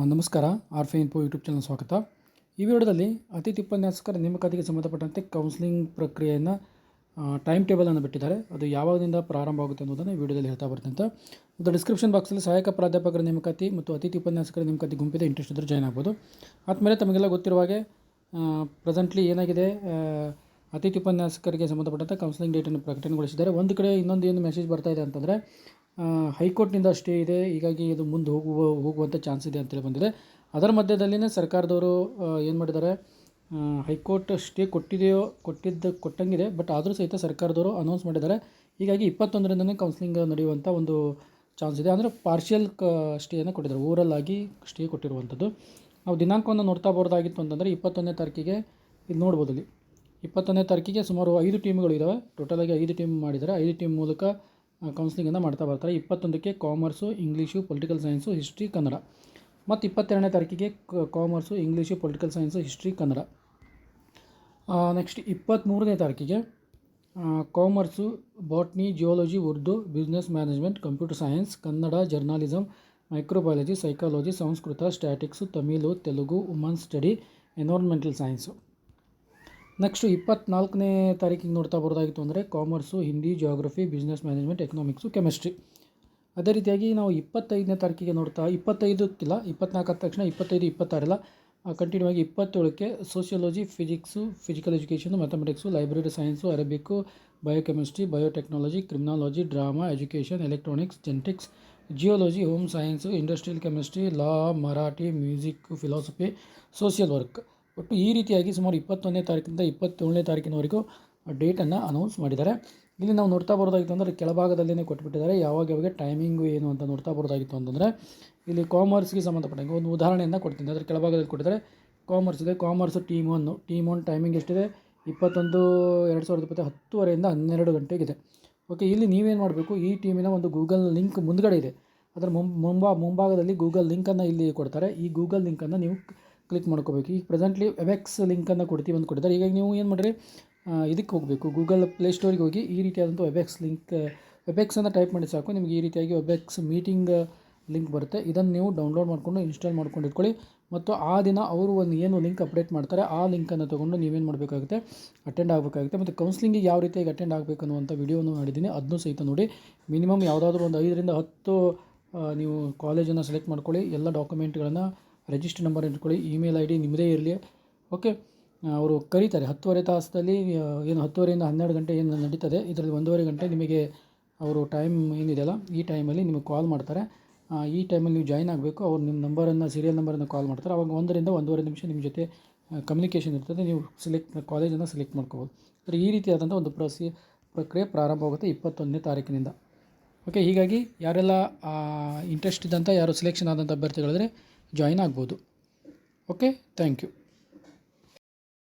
ನಮಸ್ಕಾರ. ಆರ್ಫೆ info YouTube channel ಸ್ವಾಗತ. ಈ ವಿಡಿಯೋದಲ್ಲಿ ಅತಿಥಿ ಉಪನ್ಯಾಸಕರ ನೇಮಕಾತಿಗೆ ಸಂಬಂಧಪಟ್ಟಂತೆ ಕೌನ್ಸಿಲಿಂಗ್ ಪ್ರಕ್ರಿಯೆಯನ್ನು ಟೈಮ್ ಟೇಬಲನ್ನು ಬಿಟ್ಟಿದ್ದಾರೆ. ಅದು ಯಾವಾಗದಿಂದ ಪ್ರಾರಂಭ ಆಗುತ್ತೆ ಅನ್ನೋದನ್ನು ವಿಡಿಯೋದಲ್ಲಿ ಹೇಳ್ತಾ ಬರ್ತಂತ ಮತ್ತು ಡಿಸ್ಕ್ರಿಪ್ಷನ್ ಬಾಕ್ಸಲ್ಲಿ ಸಹಾಯಕ ಪ್ರಾಧ್ಯಾಪಕರ ನೇಮಕಾತಿ ಮತ್ತು ಅತಿಥಿ ಉಪನ್ಯಾಸಕರ ನೇಮಕಾತಿ ಗುಂಪಿದೆ. ಇಂಟ್ರೆಸ್ಟ್ ಇದ್ದರೆ ಜಾಯ್ನ್ ಆಗ್ಬೋದು. ಆದಮೇಲೆ ತಮಗೆಲ್ಲ ಗೊತ್ತಿರುವ ಹಾಗೆ ಪ್ರೆಸೆಂಟ್ಲಿ ಏನಾಗಿದೆ ಅತಿಥಿ ಉಪನ್ಯಾಸಕರಿಗೆ ಸಂಬಂಧಪಟ್ಟಂತೆ ಕೌನ್ಸಿಲಿಂಗ್ ಡೇಟನ್ನು ಪ್ರಕಟಣೆಗೊಳಿಸಿದ್ದಾರೆ. ಒಂದು ಕಡೆ ಇನ್ನೊಂದು ಏನು ಮೆಸೇಜ್ ಬರ್ತಾ ಇದೆ ಅಂತಂದರೆ ಹೈಕೋರ್ಟ್ನಿಂದ ಸ್ಟೇ ಇದೆ. ಹೀಗಾಗಿ ಇದು ಮುಂದೆ ಹೋಗುವ ಹೋಗುವಂಥ ಚಾನ್ಸ್ ಇದೆ ಅಂತೇಳಿ ಬಂದಿದೆ. ಅದರ ಮಧ್ಯದಲ್ಲಿನೇ ಸರ್ಕಾರದವರು ಏನು ಮಾಡಿದ್ದಾರೆ? ಹೈಕೋರ್ಟ್ ಸ್ಟೇ ಕೊಟ್ಟಿದೆಯೋ, ಕೊಟ್ಟಿದ್ದ, ಕೊಟ್ಟಂಗಿದೆ, ಬಟ್ ಆದರೂ ಸಹಿತ ಸರ್ಕಾರದವರು ಅನೌನ್ಸ್ ಮಾಡಿದ್ದಾರೆ. ಹೀಗಾಗಿ ಇಪ್ಪತ್ತೊಂದರಿಂದನೇ ಕೌನ್ಸಿಲಿಂಗ್ ನಡೆಯುವಂಥ ಒಂದು ಚಾನ್ಸ್ ಇದೆ. ಅಂದರೆ ಪಾರ್ಷಿಯಲ್ ಕ, ಸ್ಟೇಯನ್ನು ಕೊಟ್ಟಿದ್ದಾರೆ. ಓವರಲ್ ಆಗಿ ಸ್ಟೇ ಕೊಟ್ಟಿರುವಂಥದ್ದು ನಾವು ದಿನಾಂಕವನ್ನು ನೋಡ್ತಾ ಬರೋದಾಗಿತ್ತು ಅಂತಂದರೆ ಇಪ್ಪತ್ತೊಂದನೇ ತಾರೀಕಿಗೆ ಇಲ್ಲಿ ನೋಡ್ಬೋದು ಇಲ್ಲಿ. ಇಪ್ಪತ್ತೊಂದನೇ ತಾರೀಕಿಗೆ ಸುಮಾರು ಐದು ಟೀಮ್ಗಳು ಇದ್ದಾವೆ ಟೋಟಲಾಗಿ ಐದು ಟೀಮ್ ಮಾಡಿದ್ದಾರೆ. ಐದು ಟೀಮ್ ಮೂಲಕ ಕೌನ್ಸಿಲಿಂಗನ್ನು ಮಾಡ್ತಾ ಬರ್ತಾರೆ. ಇಪ್ಪತ್ತೊಂದಕ್ಕೆ commerce English political science history Kannada. ಮತ್ತು ಇಪ್ಪತ್ತೆರಡನೇ ತಾರೀಕಿಗೆ commerce English political science history Kannada. Next ಇಪ್ಪತ್ತ್ಮೂರನೇ ತಾರೀಕಿಗೆ commerce botany geology Urdu business management computer science Kannada journalism microbiology psychology Sanskrit statics Tamil, Telugu woman study environmental science next ಇಪ್ಪತ್ತ್ನಾಲ್ಕನೇ ತಾರೀಕಿಗೆ ನೋಡ್ತಾ ಬರೋದಾಗಿತ್ತು ಅಂದರೆ commerce, Hindi geography business management economics chemistry ಅದೇ ರೀತಿಯಾಗಿ ನಾವು ಇಪ್ಪತ್ತೈದನೇ ತಾರೀಕಿಗೆ ನೋಡ್ತಾ, ಇಪ್ಪತ್ತೈದಕ್ಕಿಲ್ಲ, ಇಪ್ಪತ್ನಾಲ್ಕು ತಕ್ಷಣ ಇಪ್ಪತ್ತೈದು, ಇಪ್ಪತ್ತಾರಲ್ಲ ಕಂಟಿನ್ಯೂ ಆಗಿ ಇಪ್ಪತ್ತೇಳಕ್ಕೆ sociology physics physical education mathematics library science Arabic biochemistry biotechnology criminology drama education electronics genetics geology home science industrial chemistry law Marathi music philosophy social work ಒಟ್ಟು ಈ ರೀತಿಯಾಗಿ ಸುಮಾರು ಇಪ್ಪತ್ತೊಂದನೇ ತಾರೀಕಿಂದ ಇಪ್ಪತ್ತೇಳನೇ ತಾರೀಕಿನವರೆಗೂ ಡೇಟನ್ನು ಅನೌನ್ಸ್ ಮಾಡಿದ್ದಾರೆ. ಇಲ್ಲಿ ನಾವು ನೋಡ್ತಾ ಬರೋದಾಗಿತ್ತು ಅಂದರೆ ಕೆಳಭಾಗದಲ್ಲೇ ಕೊಟ್ಬಿಟ್ಟಿದ್ದಾರೆ. ಯಾವಾಗ ಯಾವಾಗ ಟೈಮಿಂಗು ಏನು ಅಂತ ನೋಡ್ತಾ ಬರೋದಾಗಿತ್ತು ಅಂತಂದರೆ ಇಲ್ಲಿ ಕಾಮರ್ಸ್ಗೆ ಸಂಬಂಧಪಟ್ಟಂಗೆ ಒಂದು ಉದಾಹರಣೆಯನ್ನು ಕೊಡ್ತೀನಿ. ಅದರ ಕೆಳಭಾಗದಲ್ಲಿ ಕೊಟ್ಟಿದ್ದಾರೆ. ಕಾಮರ್ಸ್ ಇದೆ. Commerce team one team one timing ಎಷ್ಟಿದೆ? ಇಪ್ಪತ್ತೊಂದು, ಎರಡು ಸಾವಿರದ ಇಪ್ಪತ್ತು, ಹತ್ತುವರೆಯಿಂದ ಹನ್ನೆರಡು ಗಂಟೆಗಿದೆ. ಓಕೆ ಇಲ್ಲಿ ನೀವೇನು ಮಾಡಬೇಕು? ಈ ಟೀಮಿನ ಒಂದು ಗೂಗಲ್ ಲಿಂಕ್ ಮುಂದ್ಗಡೆ ಇದೆ. ಅದರ ಮುಂಬಾ, ಮುಂಭಾಗದಲ್ಲಿ ಗೂಗಲ್ ಲಿಂಕನ್ನು ಇಲ್ಲಿ ಕೊಡ್ತಾರೆ. ಈ ಗೂಗಲ್ ಲಿಂಕನ್ನು ನೀವು ಕ್ಲಿಕ್ ಮಾಡ್ಕೋಬೇಕು. ಈಗ ಪ್ರೆಸೆಂಟ್ಲಿ ವೆಬೆಕ್ಸ್ ಲಿಂಕನ್ನು ಕೊಡ್ತೀವಿ ಅಂತ ಕೊಟ್ಟಿದ್ದಾರೆ. ಈಗ ನೀವು ಏನು ಮಾಡಿರಿ? ಇದಕ್ಕೆ ಹೋಗಬೇಕು. ಗೂಗಲ್ ಪ್ಲೇ ಸ್ಟೋರಿಗೆ ಹೋಗಿ ಈ ರೀತಿಯಾದಂಥ ವೆಬೆಕ್ಸ್ ಲಿಂಕ್ ವೆಬೆಕ್ಸ್ ಅಂತ ಟೈಪ್ ಮಾಡಿ ಸಾಕು. ನಿಮಗೆ ಈ ರೀತಿಯಾಗಿ ವೆಬೆಕ್ಸ್ ಮೀಟಿಂಗ್ ಲಿಂಕ್ ಬರುತ್ತೆ. ಇದನ್ನು ನೀವು ಡೌನ್ಲೋಡ್ ಮಾಡಿಕೊಂಡು ಇನ್ಸ್ಟಾಲ್ ಮಾಡ್ಕೊಂಡು ಇಟ್ಕೊಳ್ಳಿ. ಮತ್ತು ಆ ದಿನ ಅವರು ಒಂದು ಏನು ಲಿಂಕ್ ಅಪ್ಡೇಟ್ ಮಾಡ್ತಾರೆ, ಆ ಲಿಂಕನ್ನು ತೊಗೊಂಡು ನೀವೇನು ಮಾಡಬೇಕಾಗುತ್ತೆ? ಅಟೆಂಡ್ ಆಗಬೇಕಾಗುತ್ತೆ. ಮತ್ತು ಕೌನ್ಸಿಲಿಂಗ್ ಯಾವ ರೀತಿಯಾಗಿ ಅಟೆಂಡ್ ಆಗಬೇಕು ಅನ್ನುವಂಥ ವಿಡಿಯೋವನ್ನು ಮಾಡಿದ್ದೀನಿ. ಅದನ್ನೂ ಸಹಿತ ನೋಡಿ. ಮಿನಿಮಮ್ ಯಾವುದಾದ್ರೂ ಒಂದು ಐದರಿಂದ ಹತ್ತು ನೀವು ಕಾಲೇಜನ್ನು ಸೆಲೆಕ್ಟ್ ಮಾಡ್ಕೊಳ್ಳಿ. ಎಲ್ಲ ಡಾಕ್ಯುಮೆಂಟ್ಗಳನ್ನು ರಿಜಿಸ್ಟರ್ ನಂಬರ್ ಇಟ್ಕೊಳ್ಳಿ, ಇಮೇಲ್ ಐ ಡಿ ನಿಮ್ಮದೇ ಇರಲಿ. ಓಕೆ ಅವರು ಕರೀತಾರೆ. ಹತ್ತುವರೆ ತಾಸದಲ್ಲಿ ಏನು ಹತ್ತುವರೆಯಿಂದ ಹನ್ನೆರಡು ಗಂಟೆ ಏನು ನಡೀತದೆ, ಇದರಲ್ಲಿ ಒಂದೂವರೆ ಗಂಟೆ ನಿಮಗೆ ಅವರು ಟೈಮ್ ಏನಿದೆಯಲ್ಲ, ಈ ಟೈಮಲ್ಲಿ ನಿಮಗೆ ಕಾಲ್ ಮಾಡ್ತಾರೆ. ಈ ಟೈಮಲ್ಲಿ ನೀವು ಜಾಯ್ನ್ ಆಗಬೇಕು. ಅವ್ರು ನಿಮ್ಮ ನಂಬರನ್ನು, ಸೀರಿಯಲ್ ನಂಬರನ್ನು ಕಾಲ್ ಮಾಡ್ತಾರೆ. ಅವಾಗ ಒಂದರಿಂದ ಒಂದೂವರೆ ನಿಮಿಷ ನಿಮ್ಮ ಜೊತೆ ಕಮ್ಯುನಿಕೇಷನ್ ಇರ್ತದೆ. ನೀವು ಸೆಲೆಕ್ಟ್ ಕಾಲೇಜನ್ನು ಸೆಲೆಕ್ಟ್ ಮಾಡ್ಕೋಬೋದು. ಅಂದರೆ ಈ ರೀತಿಯಾದಂಥ ಒಂದು ಪ್ರಸಿ, ಪ್ರಕ್ರಿಯೆ ಪ್ರಾರಂಭವಾಗುತ್ತೆ ಇಪ್ಪತ್ತೊಂದನೇ ತಾರೀಕಿನಿಂದ. ಓಕೆ, ಹೀಗಾಗಿ ಯಾರೆಲ್ಲ ಇಂಟ್ರೆಸ್ಟ್ ಇದ್ದಂಥ, ಯಾರು ಸೆಲೆಕ್ಷನ್ ಆದಂಥ ಅಭ್ಯರ್ಥಿಗಳಿದ್ರೆ ಜಾಯಿನ್ ಆಗ್ಬೋದು. Okay thank you